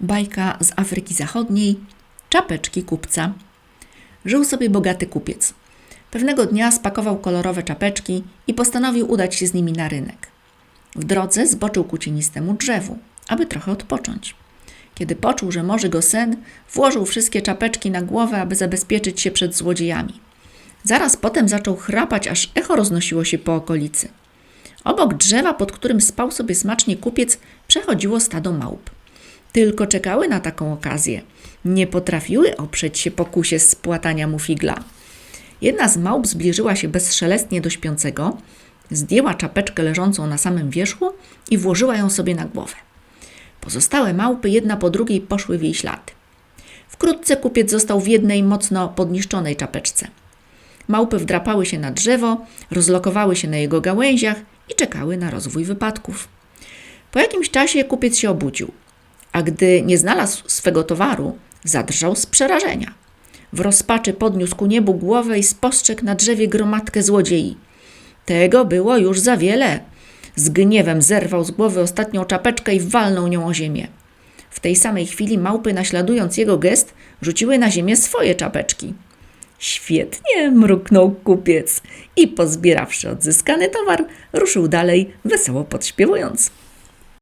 Bajka z Afryki Zachodniej, czapeczki kupca. Żył sobie bogaty kupiec. Pewnego dnia spakował kolorowe czapeczki i postanowił udać się z nimi na rynek. W drodze zboczył ku cienistemu drzewu, aby trochę odpocząć. Kiedy poczuł, że może go sen, włożył wszystkie czapeczki na głowę, aby zabezpieczyć się przed złodziejami. Zaraz potem zaczął chrapać, aż echo roznosiło się po okolicy. Obok drzewa, pod którym spał sobie smacznie kupiec, przechodziło stado małp. Tylko czekały na taką okazję. Nie potrafiły oprzeć się pokusie spłatania mu figla. Jedna z małp zbliżyła się bezszelestnie do śpiącego, zdjęła czapeczkę leżącą na samym wierzchu i włożyła ją sobie na głowę. Pozostałe małpy jedna po drugiej poszły w jej ślady. Wkrótce kupiec został w jednej mocno podniszczonej czapeczce. Małpy wdrapały się na drzewo, rozlokowały się na jego gałęziach i czekały na rozwój wypadków. Po jakimś czasie kupiec się obudził, a gdy nie znalazł swego towaru, zadrżał z przerażenia. W rozpaczy podniósł ku niebu głowę i spostrzegł na drzewie gromadkę złodziei. Tego było już za wiele. Z gniewem zerwał z głowy ostatnią czapeczkę i walnął nią o ziemię. W tej samej chwili małpy, naśladując jego gest, rzuciły na ziemię swoje czapeczki. Świetnie, mruknął kupiec i pozbierawszy odzyskany towar, ruszył dalej, wesoło podśpiewując.